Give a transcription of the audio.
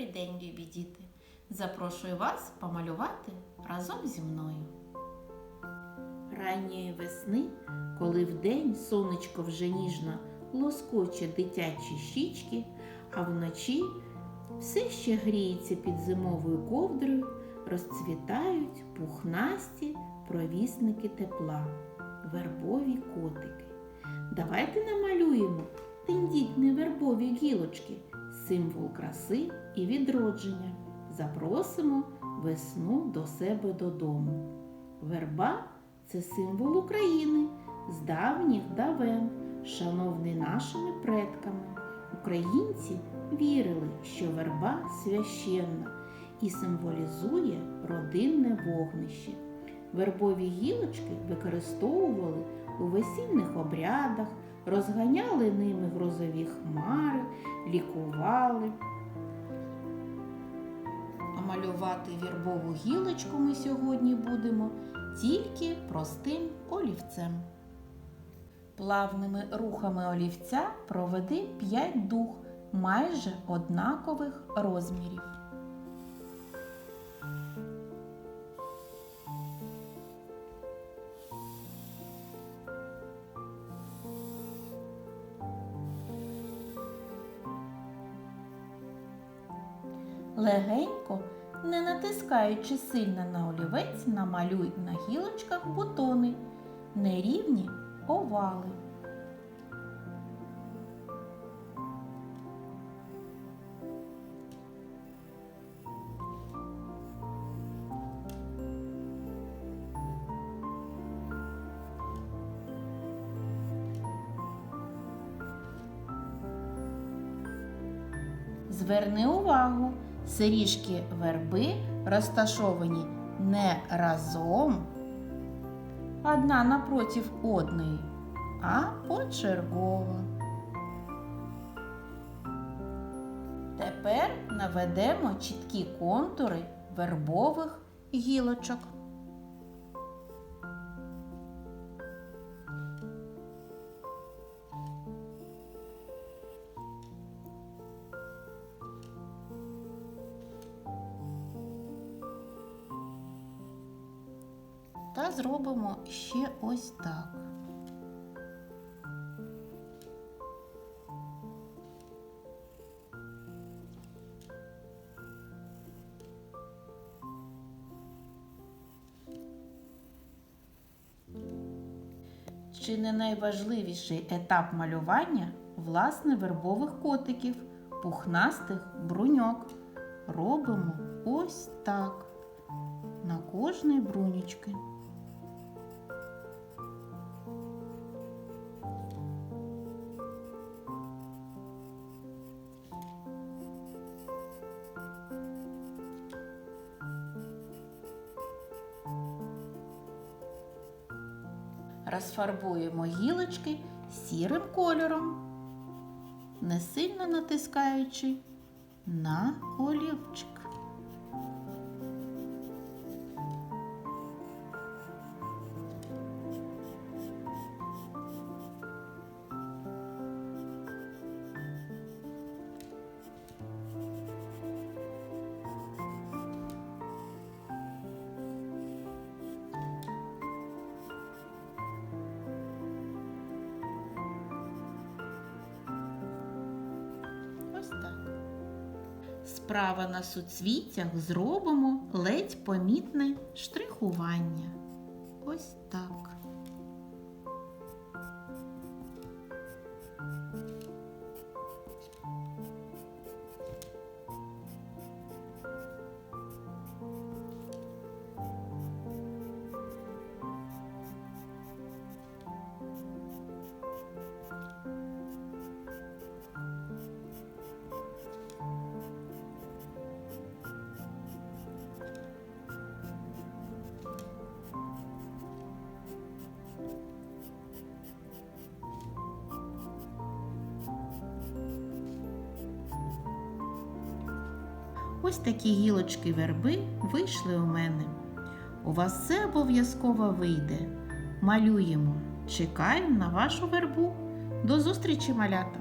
Добрий день, любі діти! Запрошую вас помалювати разом зі мною. Ранньої весни, коли вдень сонечко вже ніжно лоскоче дитячі щічки, а вночі все ще гріється під зимовою ковдрою, розцвітають пухнасті провісники тепла, вербові котики. Давайте намалюємо тендітні вербові гілочки, символ краси і відродження. Запросимо весну до себе додому. Верба це символ України з давніх давен, шановний нашими предками. Українці вірили, що верба священна і символізує родинне вогнище. Вербові гілочки використовували у весільних обрядах, розганяли ними грозові хмари, лікували. А малювати вірбову гілочку ми сьогодні будемо тільки простим олівцем. Плавними рухами олівця проведи 5 дух майже однакових розмірів. Легенько, не натискаючи сильно на олівець, намалюй на гілочках бутони, нерівні овали. Зверни увагу, сиріжки верби розташовані не разом, одна напротив одної, а почергово. Тепер наведемо чіткі контури вербових гілочок. Зробимо ще ось так. Чи не найважливіший етап малювання власне вербових котиків, пухнастих бруньок. Робимо ось так на кожній брунючки. Розфарбуємо гілочки сірим кольором, не сильно натискаючи на олівчик. Справа на суцвіттях зробимо ледь помітне штрихування. Ось так. Ось такі гілочки верби вийшли у мене. У вас все обов'язково вийде. Малюємо. Чекаємо на вашу вербу. До зустрічі, малята!